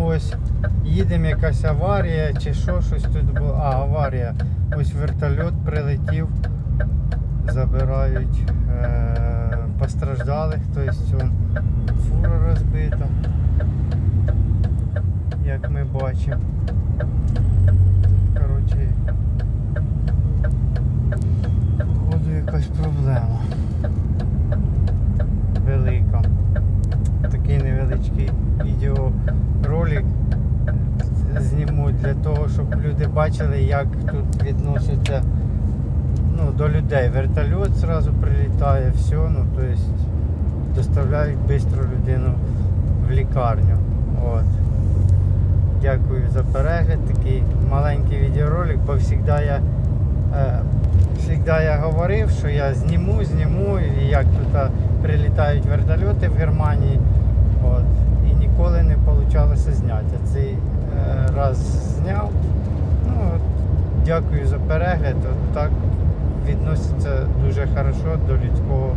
Ось їдемо якась аварія чи що, щось тут було. А, аварія. Ось вертольот прилетів, забирають е- постраждалих, тобто фура розбита, як ми бачимо. Коротше, якась проблема. Велика. Такий невеличкий відеоролик зніму для того, щоб люди бачили, як тут відносяться ну, до людей. Вертольот одразу прилітає, все, ну то есть доставляють швидко людину в лікарню. От. Дякую за перегляд. Такий маленький відеоролик, бо завжди я, е, завжди я говорив, що я зніму, зніму, і як тут прилітають вертольоти в Германії. От. Дякую за перегляд. Так відноситься дуже хорошо до людського.